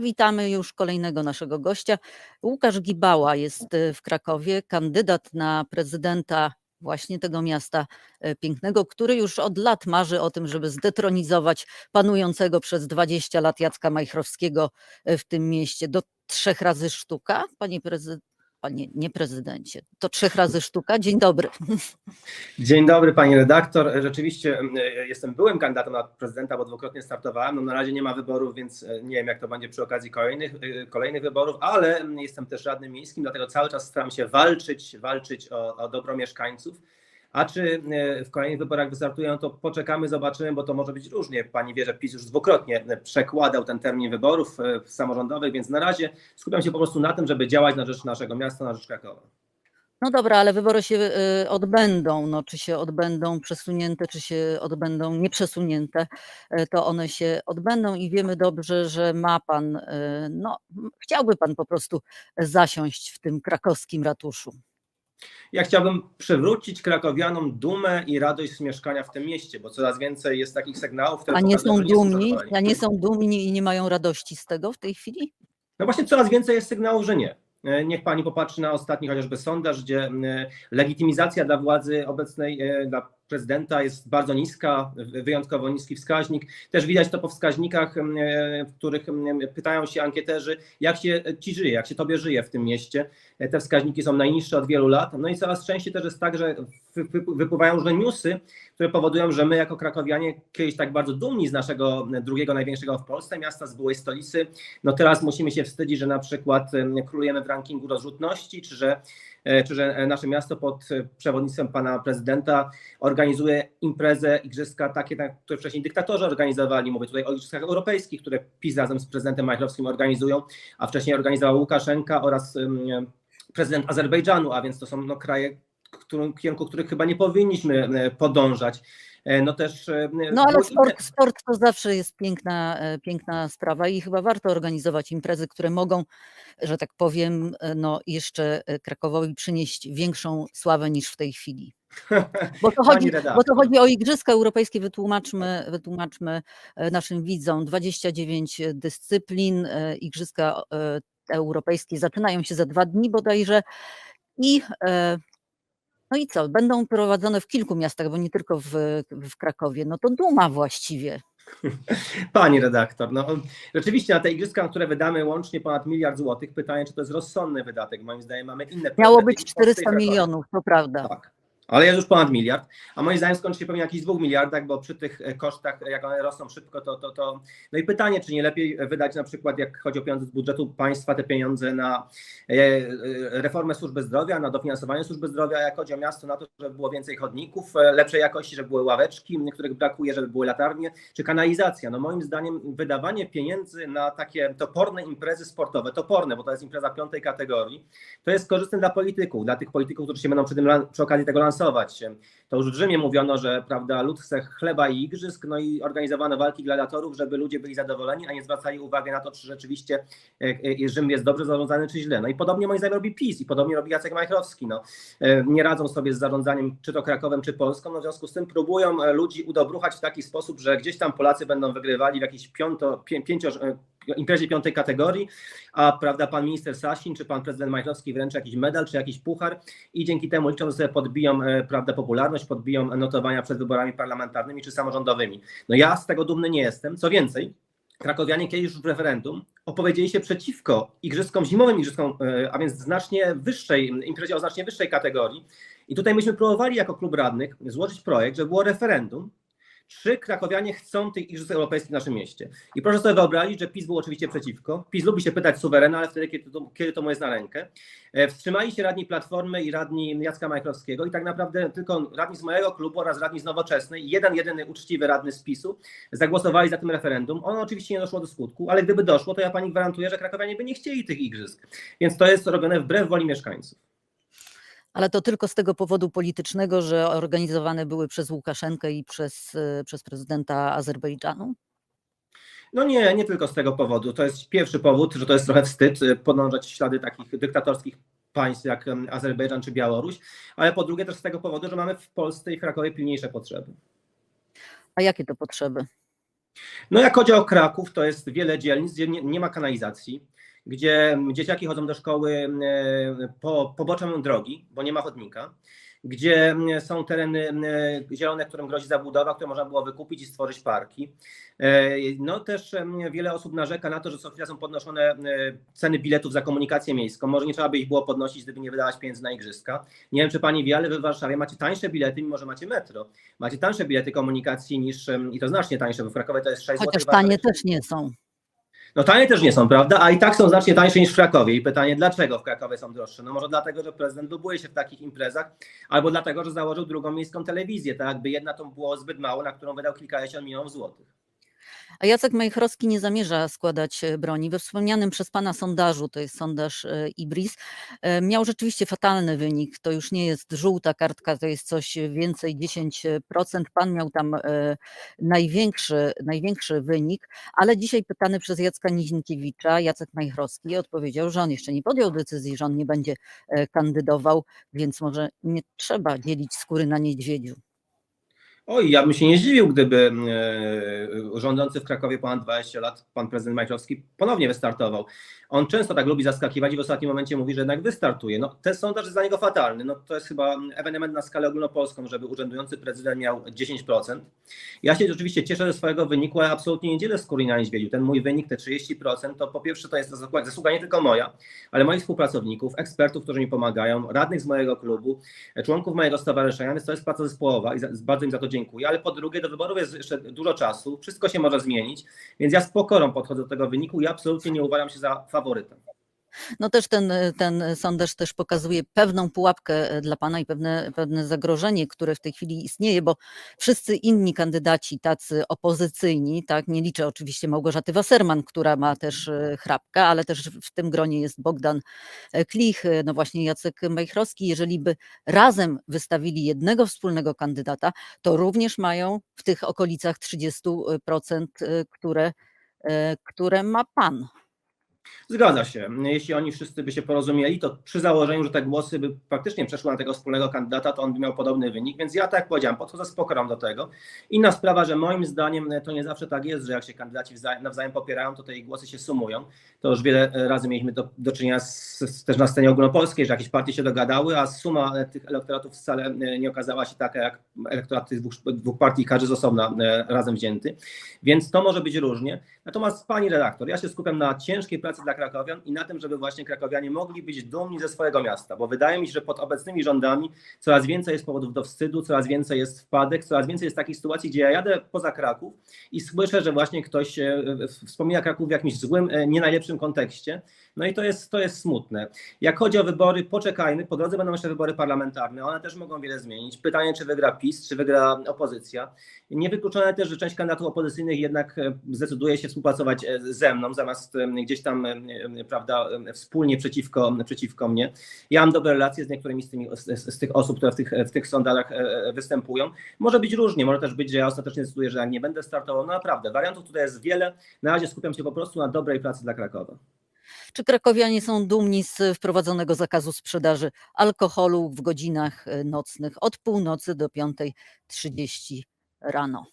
Witamy już kolejnego naszego gościa. Łukasz Gibała jest e, w Krakowie, kandydat na prezydenta właśnie tego miasta e, pięknego, który już od lat marzy o tym, żeby zdetronizować panującego przez 20 lat Jacka Majchrowskiego e, w tym mieście do trzech razy sztuka. Panie prezydent, panie nie prezydencie, to trzech razy sztuka. Dzień dobry. Dzień dobry pani redaktor. Rzeczywiście e, jestem byłym kandydatem na prezydenta, bo dwukrotnie startowałem. No na razie nie ma wyborów, więc e, nie wiem jak to będzie przy okazji kolejnych, e, kolejnych wyborów, ale jestem też radnym miejskim, dlatego cały czas staram się walczyć, walczyć o, o dobro mieszkańców. A czy w kolejnych wyborach wystartują, to poczekamy, zobaczymy, bo to może być różnie. Pani wie, że PiS już dwukrotnie przekładał ten termin wyborów samorządowych, więc na razie skupiam się po prostu na tym, żeby działać na rzecz naszego miasta, na rzecz Krakowa. No dobra, ale wybory się y, odbędą. No, czy się odbędą przesunięte, czy się odbędą nieprzesunięte, to one się odbędą i wiemy dobrze, że ma pan, no, chciałby pan po prostu zasiąść w tym krakowskim ratuszu. Ja chciałbym przywrócić krakowianom dumę i radość z mieszkania w tym mieście, bo coraz więcej jest takich sygnałów, które. A nie są dumni, a nie są dumni i nie mają radości z tego w tej chwili? No właśnie coraz więcej jest sygnałów, że nie. E, niech pani popatrzy na ostatni chociażby sondaż, gdzie e, legitymizacja dla władzy obecnej, e, dla prezydenta jest bardzo niska, wyjątkowo niski wskaźnik. Też widać to po wskaźnikach, w których pytają się ankieterzy, jak się ci żyje, jak się tobie żyje w tym mieście. Te wskaźniki są najniższe od wielu lat. No i coraz częściej też jest tak, że wypływają różne newsy, które powodują, że my jako krakowianie, kiedyś tak bardzo dumni z naszego drugiego największego w Polsce miasta, z byłej stolicy, no teraz musimy się wstydzić, że na przykład królujemy w rankingu rozrzutności, czy że E, czy że nasze miasto pod przewodnictwem pana prezydenta organizuje imprezę, igrzyska takie, które wcześniej dyktatorzy organizowali. Mówię tutaj o igrzyskach europejskich, które PiS razem z prezydentem Majchrowskim organizują, a wcześniej organizował Łukaszenka oraz prezydent Azerbejdżanu, a więc to są no, kraje, w kierunku których chyba nie powinniśmy e, podążać. E, no też. E, no ale sport, sport to zawsze jest piękna, e, piękna sprawa i chyba warto organizować imprezy, które mogą, że tak powiem, no jeszcze Krakowowi przynieść większą sławę niż w tej chwili. Bo to, chodzi, bo to chodzi o Igrzyska Europejskie, wytłumaczmy, wytłumaczmy naszym widzom. 29 dyscyplin, Igrzyska Europejskie zaczynają się za dwa dni bodajże i no i co? Będą prowadzone w kilku miastach, bo nie tylko w, w Krakowie. No to duma właściwie. Pani redaktor, no rzeczywiście na te igrzyska, które wydamy łącznie ponad miliard złotych, pytanie, czy to jest rozsądny wydatek. Moim zdaniem mamy inne Miało być 400 milionów, to prawda. Tak. Ale jest już ponad miliard, a moim zdaniem skończy się pewnie jakichś dwóch miliardach, bo przy tych e, kosztach, jak one rosną szybko, to, to, to... No i pytanie, czy nie lepiej wydać na przykład, jak chodzi o pieniądze z budżetu państwa, te pieniądze na e, e, reformę służby zdrowia, na dofinansowanie służby zdrowia, jak chodzi o miasto, na to, żeby było więcej chodników lepszej jakości, żeby były ławeczki, których brakuje, żeby były latarnie, czy kanalizacja. No moim zdaniem wydawanie pieniędzy na takie toporne imprezy sportowe, toporne, bo to jest impreza piątej kategorii, to jest korzystne dla polityków, dla tych polityków, którzy się będą przy, tym, przy okazji tego lansować. To już w Rzymie mówiono, że prawda, lud chce chleba i igrzysk, no i organizowano walki gladiatorów, żeby ludzie byli zadowoleni, a nie zwracali uwagi na to, czy rzeczywiście e, e, Rzym jest dobrze zarządzany, czy źle. No i podobnie moim zdaniem robi PiS i podobnie robi Jacek Majchrowski. No. E, nie radzą sobie z zarządzaniem czy to Krakowem, czy Polską, no w związku z tym próbują ludzi udobruchać w taki sposób, że gdzieś tam Polacy będą wygrywali w jakiejś piąto, pię, pięcio, imprezie piątej kategorii, a prawda, pan minister Sasin czy pan prezydent Majchrowski wręcz jakiś medal czy jakiś puchar i dzięki temu liczą, że sobie podbiją e, prawda, popularność, podbiją notowania przed wyborami parlamentarnymi czy samorządowymi. No ja z tego dumny nie jestem. Co więcej, Krakowianie kiedyś już w referendum opowiedzieli się przeciwko igrzyskom, zimowym igrzyskom, e, a więc znacznie wyższej, imprezie o znacznie wyższej kategorii. I tutaj myśmy próbowali jako klub radnych złożyć projekt, żeby było referendum, czy krakowianie chcą tych igrzysk europejskich w naszym mieście. I proszę sobie wyobrazić, że PiS był oczywiście przeciwko. PiS lubi się pytać suwerena, ale wtedy, kiedy to, kiedy to mu jest na rękę. E, wstrzymali się radni Platformy i radni Jacka Majchrowskiego i tak naprawdę tylko radni z mojego klubu oraz radni z Nowoczesnej, jeden, jedyny uczciwy radny z PiSu zagłosowali za tym referendum. Ono oczywiście nie doszło do skutku, ale gdyby doszło, to ja pani gwarantuję, że krakowianie by nie chcieli tych igrzysk. Więc to jest robione wbrew woli mieszkańców ale to tylko z tego powodu politycznego, że organizowane były przez Łukaszenkę i przez, e, przez prezydenta Azerbejdżanu? No nie, nie tylko z tego powodu. To jest pierwszy powód, że to jest trochę wstyd e, podążać ślady takich dyktatorskich państw jak Azerbejdżan czy Białoruś, ale po drugie też z tego powodu, że mamy w Polsce i w Krakowie pilniejsze potrzeby. A jakie to potrzeby? No jak chodzi o Kraków, to jest wiele dzielnic, gdzie nie, nie ma kanalizacji, gdzie dzieciaki chodzą do szkoły e, po poboczem drogi, bo nie ma chodnika, gdzie są tereny e, zielone, którym grozi zabudowa, które można było wykupić i stworzyć parki. E, no też wiele osób narzeka na to, że co chwila są podnoszone ceny biletów za komunikację miejską. Może nie trzeba by ich było podnosić, gdyby nie wydawać pieniędzy na igrzyska. Nie wiem, czy pani wie, ale wy w Warszawie macie tańsze bilety, mimo że macie metro. Macie tańsze bilety komunikacji niż, i to znacznie tańsze, bo w Krakowie to jest 6 Chociaż zł. tanie też nie są. No tanie też nie są, prawda? A i tak są znacznie tańsze niż w Krakowie. I pytanie, dlaczego w Krakowie są droższe? No może dlatego, że prezydent lubuje się w takich imprezach, albo dlatego, że założył drugą miejską telewizję, tak jakby jedna to było zbyt mało, na którą wydał kilkadziesiąt milionów złotych. A Jacek Majchrowski nie zamierza składać e, broni. We wspomnianym przez pana sondażu, to jest sondaż e, IBRIS, e, miał rzeczywiście fatalny wynik. To już nie jest żółta kartka, to jest coś więcej 10%. Pan miał tam największy, największy wynik, ale dzisiaj pytany przez Jacka Nizinkiewicza, Jacek Majchrowski odpowiedział, że on jeszcze nie podjął decyzji, że on nie będzie kandydował, więc może nie trzeba dzielić skóry na niedźwiedziu. Oj, ja bym się nie zdziwił, gdyby e, rządzący w Krakowie ponad 20 lat, pan prezydent Majczowski, ponownie wystartował. On często tak lubi zaskakiwać i w ostatnim momencie mówi, że jednak wystartuje. No, ten sondaż jest dla niego fatalny. No, to jest chyba ewenement na skalę ogólnopolską, żeby urzędujący prezydent miał 10%. Ja się oczywiście cieszę ze swojego wyniku, ale absolutnie nie dzielę skóry na niedźwiedziu. Ten mój wynik, te 30%, to po pierwsze to jest zasługa nie tylko moja, ale moich współpracowników, ekspertów, którzy mi pomagają, radnych z mojego klubu, członków mojego stowarzyszenia, więc to jest praca zespołowa i bardzo im za to dziękuję. Ale po drugie, do wyborów jest jeszcze dużo czasu, wszystko się może zmienić, więc ja z pokorą podchodzę do tego wyniku i absolutnie nie uważam się za faworytem. No też ten, ten sondaż też pokazuje pewną pułapkę e, dla pana i pewne, pewne zagrożenie, które w tej chwili istnieje, bo wszyscy inni kandydaci, tacy opozycyjni, tak, nie liczę oczywiście Małgorzaty Wasserman, która ma też e, chrapkę, ale też w tym gronie jest Bogdan e, Klich, no właśnie Jacek Majchrowski. Jeżeli by razem wystawili jednego wspólnego kandydata, to również mają w tych okolicach 30%, które, które ma pan. Zgadza się. Jeśli oni wszyscy by się porozumieli, to przy założeniu, że te głosy by faktycznie przeszły na tego wspólnego kandydata, to on by miał podobny wynik. Więc ja, tak jak powiedziałem, podchodzę z pokorą do tego. Inna sprawa, że moim zdaniem to nie zawsze tak jest, że jak się kandydaci nawzajem popierają, to te ich głosy się sumują. To już wiele razy mieliśmy do, do czynienia z, z, też na scenie ogólnopolskiej, że jakieś partie się dogadały, a suma tych elektoratów wcale nie okazała się taka, jak elektorat tych dwóch, dwóch partii, każdy z osobna e, razem wzięty. Więc to może być różnie. Natomiast pani redaktor, ja się skupiam na ciężkiej pracy dla krakowian i na tym, żeby właśnie krakowianie mogli być dumni ze swojego miasta, bo wydaje mi się, że pod obecnymi rządami coraz więcej jest powodów do wstydu, coraz więcej jest wpadek, coraz więcej jest takich sytuacji, gdzie ja jadę poza Kraków i słyszę, że właśnie ktoś e, wspomina Kraków w jakimś złym, e, nie najlepszym kontekście. No i to jest, to jest smutne. Jak chodzi o wybory, poczekajmy, po drodze będą jeszcze wybory parlamentarne, one też mogą wiele zmienić. Pytanie, czy wygra PiS, czy wygra opozycja. Niewykluczone też, że część kandydatów opozycyjnych jednak e, zdecyduje się współpracować ze mną, zamiast gdzieś tam prawda, wspólnie przeciwko, przeciwko mnie. Ja mam dobre relacje z niektórymi z, tymi, z, z tych osób, które w tych, w tych sondażach występują. Może być różnie, może też być, że ja ostatecznie decyduję, że jak nie będę startował, no naprawdę, wariantów tutaj jest wiele. Na razie skupiam się po prostu na dobrej pracy dla Krakowa. Czy krakowianie są dumni z wprowadzonego zakazu sprzedaży alkoholu w godzinach e, nocnych od północy do 5.30 rano?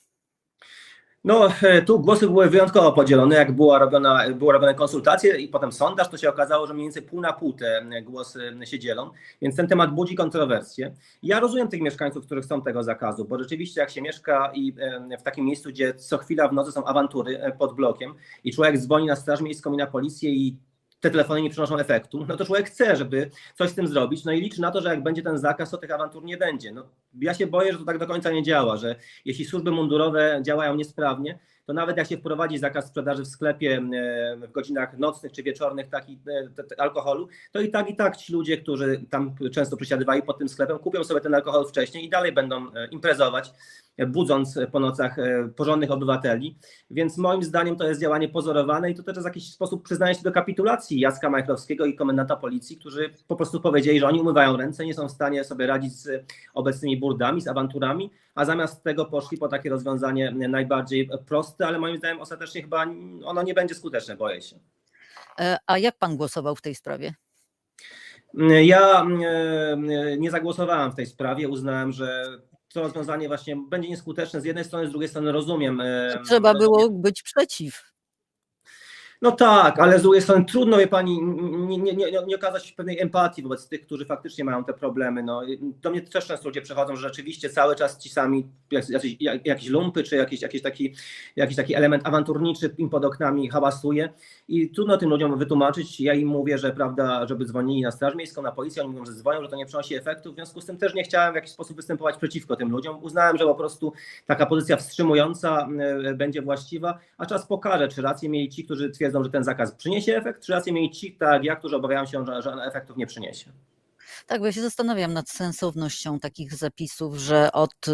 No, e, tu głosy były wyjątkowo podzielone. Jak była robiona, były robione konsultacje i potem sondaż, to się okazało, że mniej więcej pół na pół te głosy się dzielą, więc ten temat budzi kontrowersje. Ja rozumiem tych mieszkańców, którzy chcą tego zakazu, bo rzeczywiście jak się mieszka i e, w takim miejscu, gdzie co chwila w nocy są awantury pod blokiem i człowiek dzwoni na straż miejską i na policję i te telefony nie przynoszą efektu, no to człowiek chce, żeby coś z tym zrobić, no i liczy na to, że jak będzie ten zakaz, to tych awantur nie będzie. No, ja się boję, że to tak do końca nie działa, że jeśli służby mundurowe działają niesprawnie, to nawet jak się wprowadzi zakaz sprzedaży w sklepie e, w godzinach nocnych czy wieczornych taki, e, alkoholu, to i tak i tak ci ludzie, którzy tam często przesiadywali pod tym sklepem, kupią sobie ten alkohol wcześniej i dalej będą e, imprezować, budząc po nocach porządnych obywateli. Więc moim zdaniem to jest działanie pozorowane i to też w jakiś sposób przyznaje się do kapitulacji Jacka Majchrowskiego i komendanta policji, którzy po prostu powiedzieli, że oni umywają ręce, nie są w stanie sobie radzić z obecnymi burdami, z awanturami, a zamiast tego poszli po takie rozwiązanie najbardziej proste, ale moim zdaniem ostatecznie chyba ono nie będzie skuteczne, boję się. E, a jak pan głosował w tej sprawie? Ja e, nie zagłosowałem w tej sprawie. Uznałem, że to rozwiązanie właśnie będzie nieskuteczne z jednej strony, z drugiej strony rozumiem. e, Trzeba rozumiem. było być przeciw. No tak, ale z drugiej strony trudno, wie pani, nie, nie, nie, nie okazać pewnej empatii wobec tych, którzy faktycznie mają te problemy. No, do mnie też często ludzie przychodzą, że rzeczywiście cały czas ci sami, jakieś lumpy, czy jakiś, jakiś, taki, jakiś taki element awanturniczy im pod oknami hałasuje i trudno tym ludziom wytłumaczyć. Ja im mówię, że prawda, żeby dzwonili na Straż Miejską, na policję, oni mówią, że dzwonią, że to nie przynosi efektu, w związku z tym też nie chciałem w jakiś sposób występować przeciwko tym ludziom. Uznałem, że po prostu taka pozycja wstrzymująca e, będzie właściwa, a czas pokaże, czy rację mieli ci, którzy twierdzą, że ten zakaz przyniesie efekt, czy rację mieli ci, tak jak ja, którzy obawiają się, że, że efektów nie przyniesie. Tak, bo ja się zastanawiam nad sensownością takich zapisów, że od,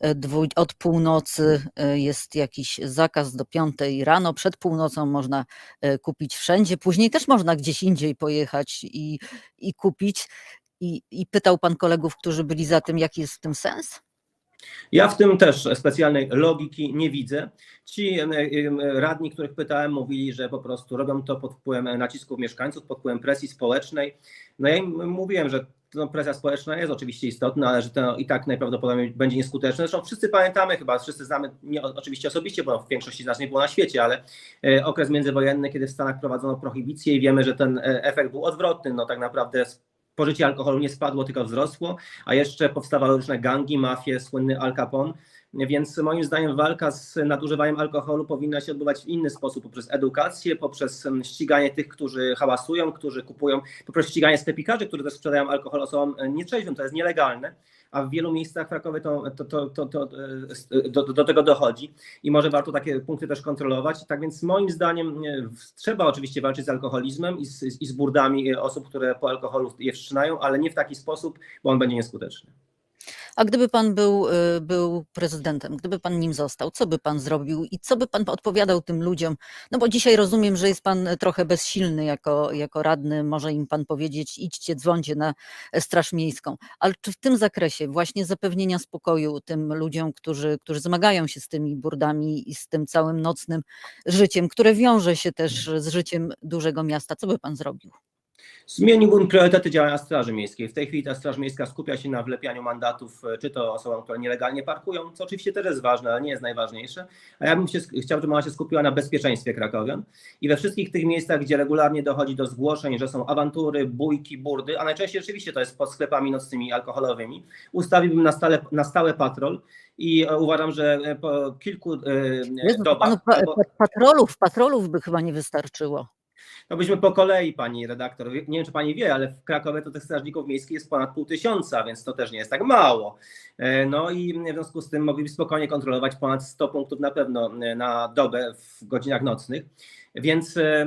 e, od północy e, jest jakiś zakaz do piątej rano, przed północą można e, kupić wszędzie, później też można gdzieś indziej pojechać i, i kupić. I, I pytał pan kolegów, którzy byli za tym, jaki jest w tym sens? Ja w tym też specjalnej logiki nie widzę. Ci radni, których pytałem, mówili, że po prostu robią to pod wpływem nacisków mieszkańców, pod wpływem presji społecznej. No ja im mówiłem, że no, presja społeczna jest oczywiście istotna, ale że to i tak najprawdopodobniej będzie nieskuteczne. Zresztą wszyscy pamiętamy chyba, wszyscy znamy, nie oczywiście osobiście, bo w większości z nas nie było na świecie, ale e, okres międzywojenny, kiedy w Stanach prowadzono prohibicję i wiemy, że ten e, efekt był odwrotny. No tak naprawdę spożycie alkoholu nie spadło, tylko wzrosło, a jeszcze powstawały różne gangi, mafie, słynny Al Capone. Więc moim zdaniem walka z nadużywaniem alkoholu powinna się odbywać w inny sposób, poprzez edukację, poprzez em, ściganie tych, którzy hałasują, którzy kupują, poprzez ściganie sklepikarzy, którzy też sprzedają alkohol osobom nietrzeźwym, to jest nielegalne, a w wielu miejscach w Krakowie to, to, to, to, e, do, do tego dochodzi i może warto takie punkty też kontrolować. Tak więc moim zdaniem e, trzeba oczywiście walczyć z alkoholizmem i z, i z burdami osób, które po alkoholu je wszczynają, ale nie w taki sposób, bo on będzie nieskuteczny. A gdyby pan był, y, był prezydentem, gdyby pan nim został, co by pan zrobił i co by pan odpowiadał tym ludziom? No bo dzisiaj rozumiem, że jest pan trochę bezsilny jako, jako radny, może im pan powiedzieć, idźcie, dzwońcie na Straż Miejską. Ale czy w tym zakresie właśnie zapewnienia spokoju tym ludziom, którzy, którzy zmagają się z tymi burdami i z tym całym nocnym życiem, które wiąże się też z życiem dużego miasta, co by pan zrobił? Zmieniłbym priorytety działania Straży Miejskiej. W tej chwili ta Straż Miejska skupia się na wlepianiu mandatów, e, czy to osobom, które nielegalnie parkują, co oczywiście też jest ważne, ale nie jest najważniejsze. A ja bym się, chciał, żeby ona się skupiła na bezpieczeństwie krakowian i we wszystkich tych miejscach, gdzie regularnie dochodzi do zgłoszeń, że są awantury, bójki, burdy, a najczęściej rzeczywiście to jest pod sklepami nocnymi alkoholowymi, ustawiłbym na stale, na stałe patrol i e, uważam, że e, po kilku Jezu, panu dobach, pa, albo- pa, patrolów, patrolów by chyba nie wystarczyło. No byśmy po kolei, pani redaktor. Nie wiem, czy pani wie, ale w Krakowie to tych strażników miejskich jest ponad pół tysiąca, więc to też nie jest tak mało. E, No i w związku z tym mogliby spokojnie kontrolować ponad 100 punktów na pewno e, na dobę w godzinach nocnych. Więc e,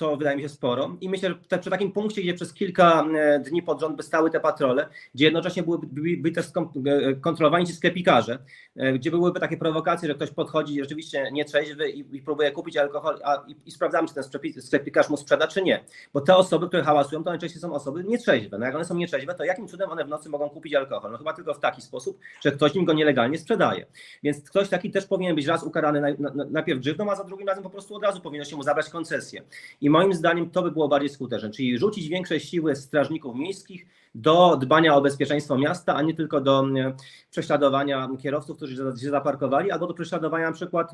to wydaje mi się sporo. I myślę, że przy takim punkcie, gdzie przez kilka e, dni pod rząd by stały te patrole, gdzie jednocześnie byłyby by, by też e, kontrolowani ci sklepikarze, e, gdzie byłyby takie prowokacje, że ktoś podchodzi rzeczywiście nietrzeźwy i, i próbuje kupić alkohol, a, i, i sprawdzamy, czy ten sklepi- sklepikarz mu sprzeda, czy nie. Bo te osoby, które hałasują, to najczęściej są osoby nietrzeźwe. No jak one są nietrzeźwe, to jakim cudem one w nocy mogą kupić alkohol? No chyba tylko w taki sposób, że ktoś im go nielegalnie sprzedaje. Więc ktoś taki też powinien być raz ukarany naj, na, najpierw grzywną, a za drugim razem po prostu od razu powinno się mu zabrać koncesję. I moim zdaniem to by było bardziej skuteczne, czyli rzucić większe siły strażników miejskich do dbania o bezpieczeństwo miasta, a nie tylko do e, prześladowania kierowców, którzy się zaparkowali, albo do prześladowania na przykład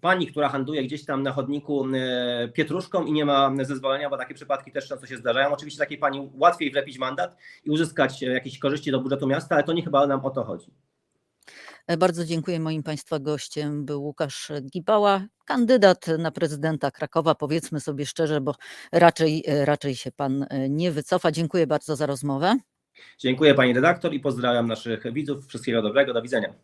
pani, która handluje gdzieś tam na chodniku e, pietruszką i nie ma zezwolenia, bo takie przypadki też często się zdarzają. Oczywiście takiej pani łatwiej wlepić mandat i uzyskać e, jakieś korzyści do budżetu miasta, ale to nie chyba nam o to chodzi. E, Bardzo dziękuję. Moim Państwa gościem był Łukasz Gibała, kandydat na prezydenta Krakowa. Powiedzmy sobie szczerze, bo raczej, e, raczej się Pan e, nie wycofa. Dziękuję bardzo za rozmowę. Dziękuję pani redaktor i pozdrawiam naszych widzów. Wszystkiego dobrego, do widzenia.